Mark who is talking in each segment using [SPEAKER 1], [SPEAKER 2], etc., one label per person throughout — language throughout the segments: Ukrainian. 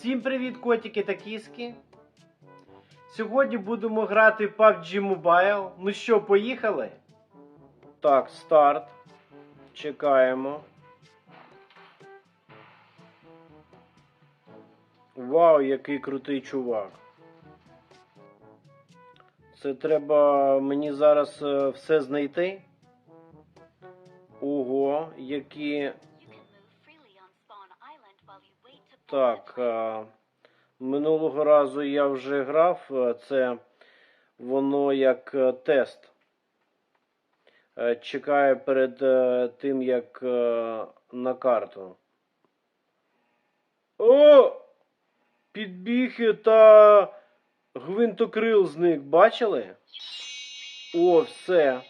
[SPEAKER 1] Всім привіт, котики та кіски. Сьогодні будемо грати PUBG Mobile. Ну що, поїхали? Так, старт. Чекаємо. Вау, який крутий чувак. Це треба мені зараз е, все знайти. Ого, які Так, е, минулого разу я вже грав, е, це воно як е, тест. Чекає перед тим, як на карту. О! Підбіг та гвинтокрил зник, бачили? О, все.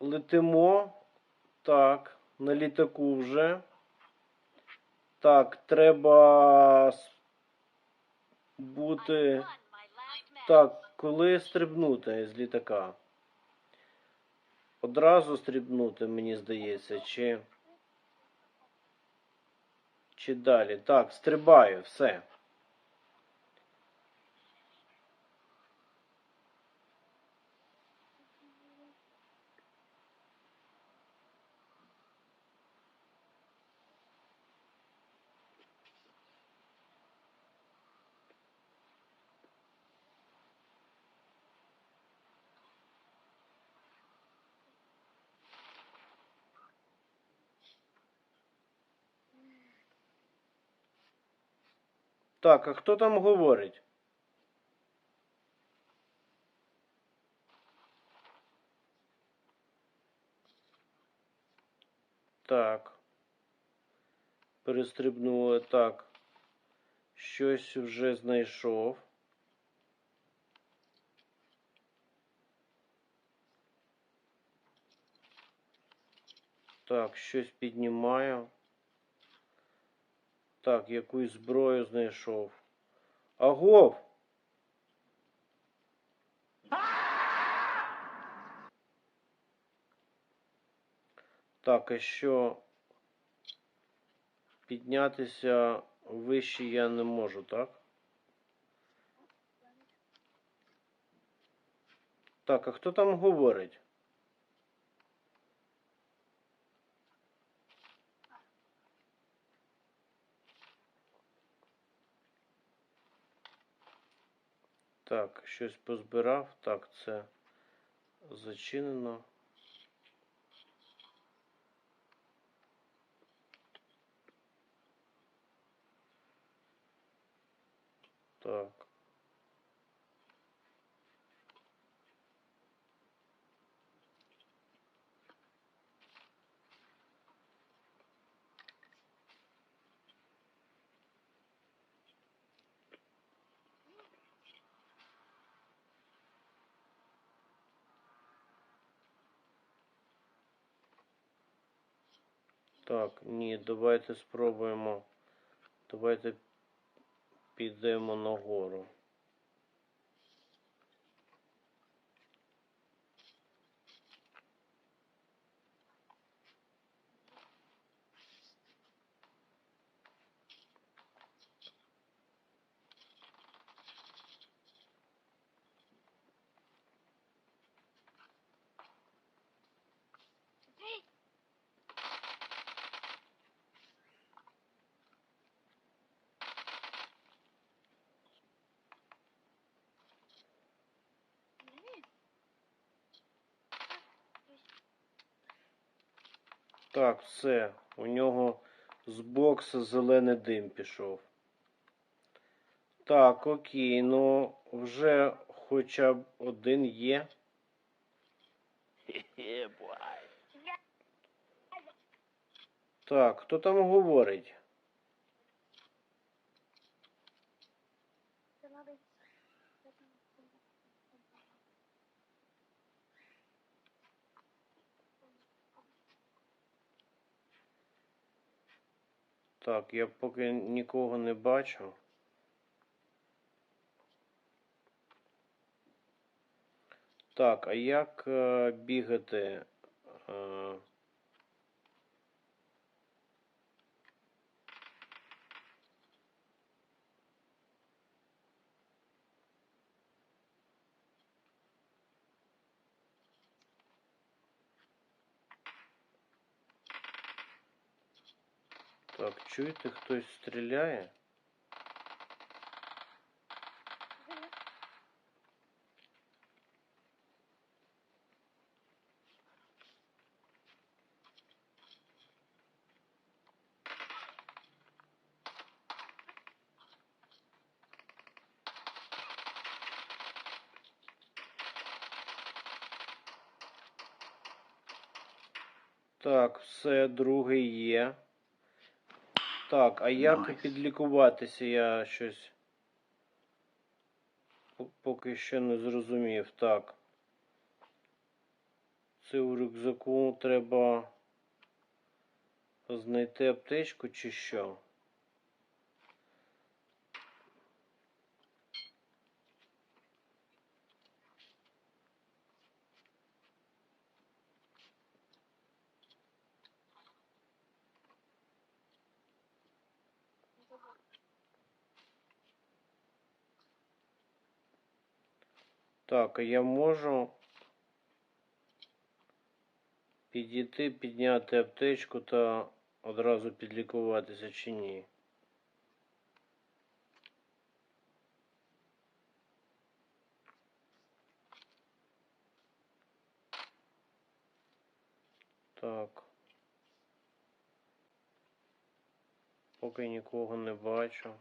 [SPEAKER 1] Летимо. Так, на літаку вже. Так, треба бути. Так, коли стрибнути з літака? Одразу стрибнути, мені здається, чи. Чи далі? Так, стрибаю, все. Так, а хто там говорить? Так. Перестрибнули. Так. Щось вже знайшов. Так, щось піднімаю. Так, якусь зброю знайшов. Агов! Так, а що? Піднятися вище я не можу, так? Так, а хто там говорить? Так, щось позбирав. Так, це зачинено. Так. Так, ні, давайте спробуємо. Давайте підемо нагору. Так, все. У нього з бокса зелений дим пішов. Так, окей, ну вже хоча б один є. Так, хто там говорить? Так, я поки нікого не бачу. Так, а як е, бігати? чуєте, хтось стріляє? Так, все, другий є. Так, а як
[SPEAKER 2] nice.
[SPEAKER 1] підлікуватися? Я щось поки що не зрозумів. Так. Це у рюкзаку треба знайти аптечку чи що? Так, я можу підійти, підняти аптечку та одразу підлікуватися чи ні? Так. Поки нікого не бачу.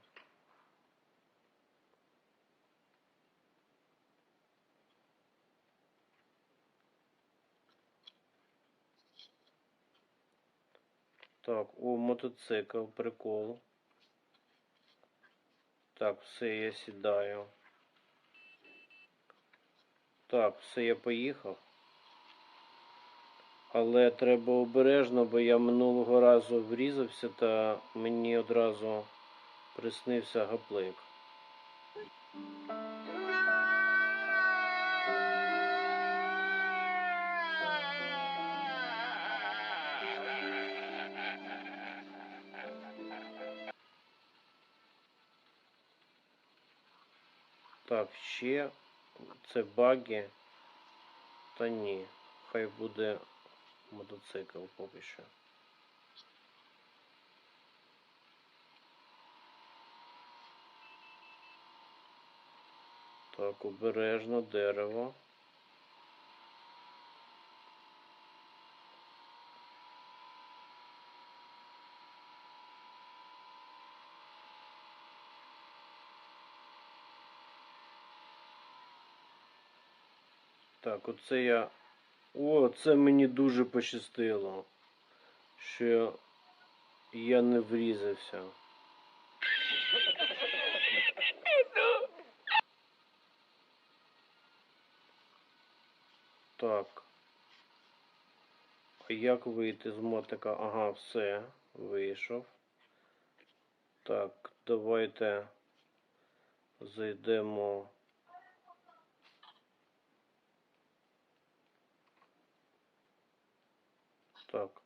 [SPEAKER 1] Так, о, мотоцикл, прикол. Так, все, я сідаю. Так, все, я поїхав. Але треба обережно, бо я минулого разу врізався та мені одразу приснився гаплик. Так, ще це баги. Та ні. Хай буде мотоцикл поки що. Так, обережно дерево. Так, оце я. О, це мені дуже пощастило, що я не врізався. Так. А як вийти з мотика? Ага, все, вийшов. Так, давайте зайдемо. Так.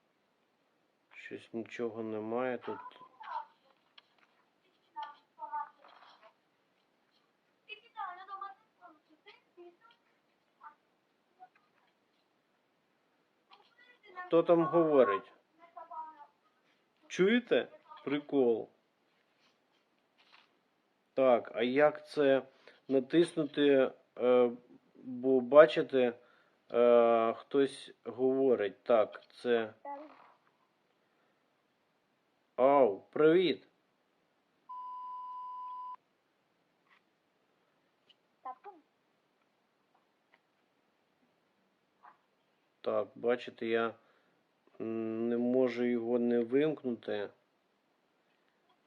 [SPEAKER 1] Щось нічого немає тут. Хто там говорить? Чуєте? Прикол. Так, а як це натиснути? Е, бо бачите, е, хтось говорить. Так, це. Ау, привіт! Так, бачите, я не можу його не вимкнути.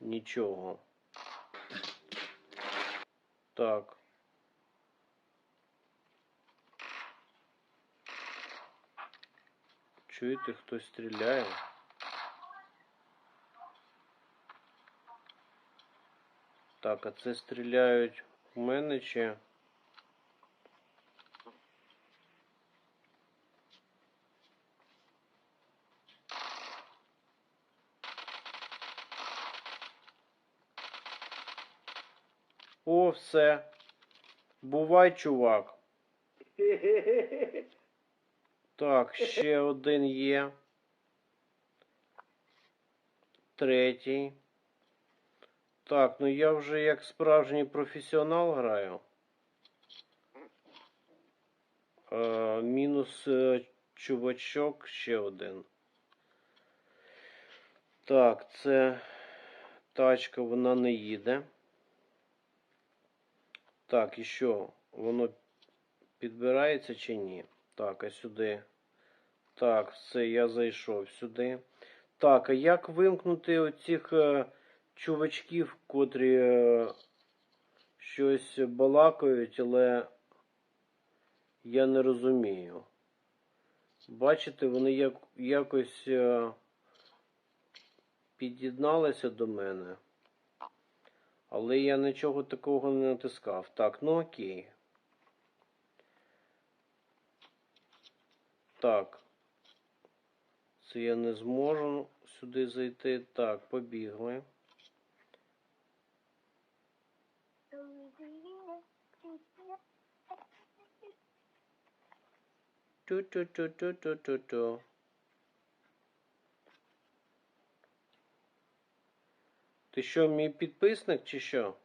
[SPEAKER 1] Нічого. Так. Чуєте, хтось стріляє? Так, а це стріляють в мене чи? О, все. Бувай, чувак. Так, ще один є. третій. Так, ну я вже як справжній професіонал граю. Е, мінус е, чувачок ще один. Так, це тачка, вона не їде. Так, і що? Воно підбирається чи ні? Так, а сюди. Так, все, я зайшов сюди. Так, а як вимкнути оцих е, чувачків, котрі е, щось балакають, але я не розумію. Бачите, вони як, якось е, під'єдналися до мене. Але я нічого такого не натискав. Так, ну окей. Так. Це я не зможу сюди зайти. Так, побігли. Ту-ту-ту-ту-ту-ту-ту. Ти що, мій підписник чи що?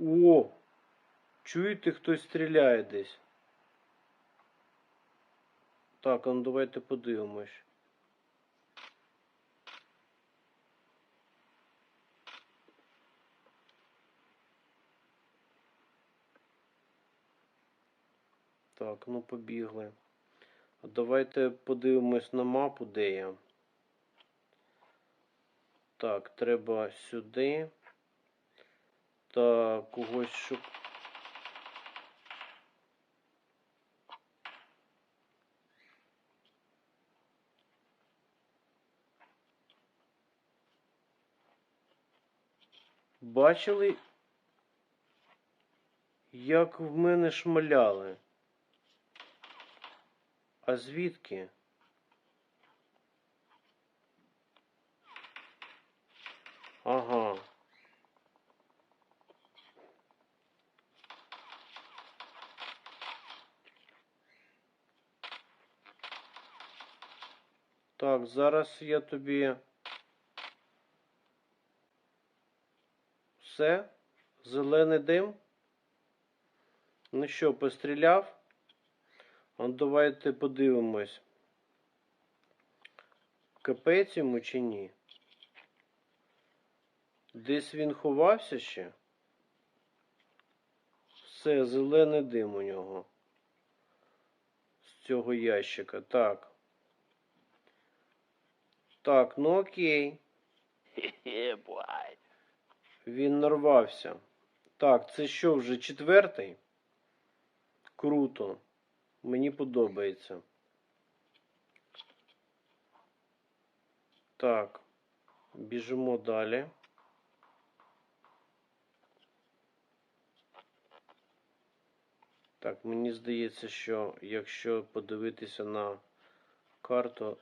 [SPEAKER 1] О! Чуєте, хтось стріляє десь. Так, ну давайте подивимось. Так, ну побігли. Давайте подивимось на мапу, де я. Так, треба сюди. Так, когось шук. Бачили, як в мене шмаляли? А звідки? Ага. Так, зараз я тобі. Все? Зелений дим? Ну що, постріляв? А давайте подивимось. Капець йому чи ні? Десь він ховався ще? Все, зелений дим у нього. З цього ящика. Так. Так, ну окей.
[SPEAKER 2] yeah, boy.
[SPEAKER 1] Він нарвався. Так, це що вже четвертий? Круто. Мені подобається. Так, біжимо далі. Так, мені здається, що якщо подивитися на карту,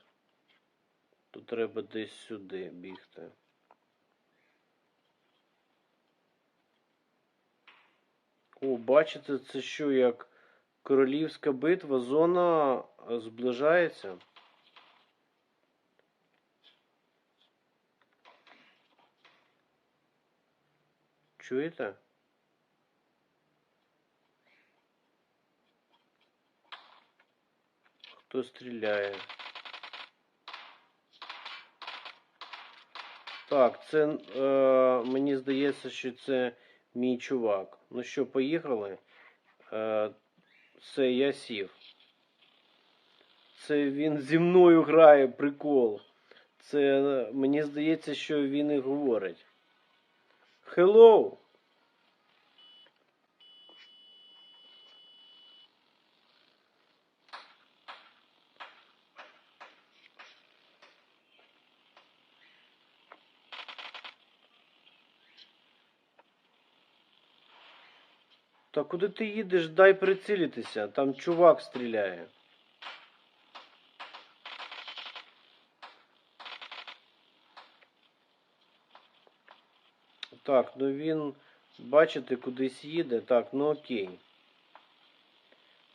[SPEAKER 1] то треба десь сюди бігти. О, бачите, це що, як королівська битва, зона е, зближається. Чуєте? Хто стріляє? Так, це е, мені здається, що це мій чувак. Ну що, поїхали? Е, це я сів. Це він зі мною грає, прикол. Це мені здається, що він і говорить. Hello! Та куди ти їдеш? Дай прицілитися. Там чувак стріляє. Так, ну він, бачите, кудись їде. Так, ну окей.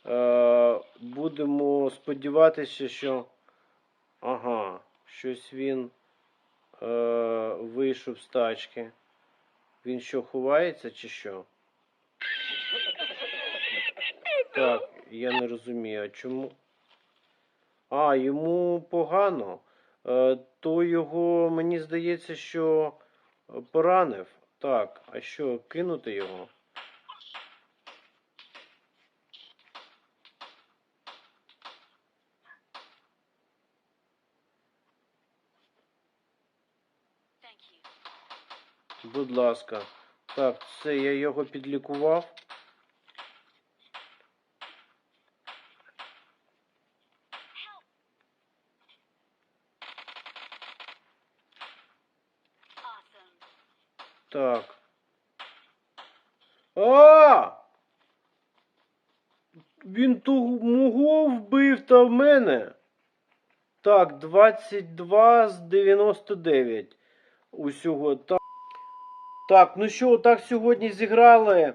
[SPEAKER 1] Е, будемо сподіватися, що Ага, щось він е, вийшов з тачки. Він що, ховається чи що? Так, я не розумію, а чому? А, йому погано. Е, то його, мені здається, що е, поранив. Так, а що, кинути його? Будь ласка. Так, це я його підлікував.
[SPEAKER 3] Awesome.
[SPEAKER 1] Так. А! Він ту мого вбив та в мене. Так, 22 з 99. Усього. Так, так ну що, так сьогодні зіграли.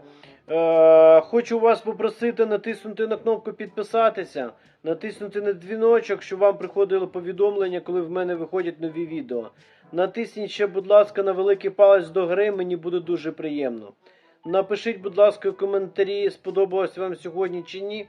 [SPEAKER 1] Е, хочу вас попросити натиснути на кнопку підписатися, натиснути на дзвіночок, щоб вам приходило повідомлення, коли в мене виходять нові відео. Натисніть ще, будь ласка, на великий палець до гри, мені буде дуже приємно. Напишіть, будь ласка, в коментарі, сподобалось вам сьогодні чи ні.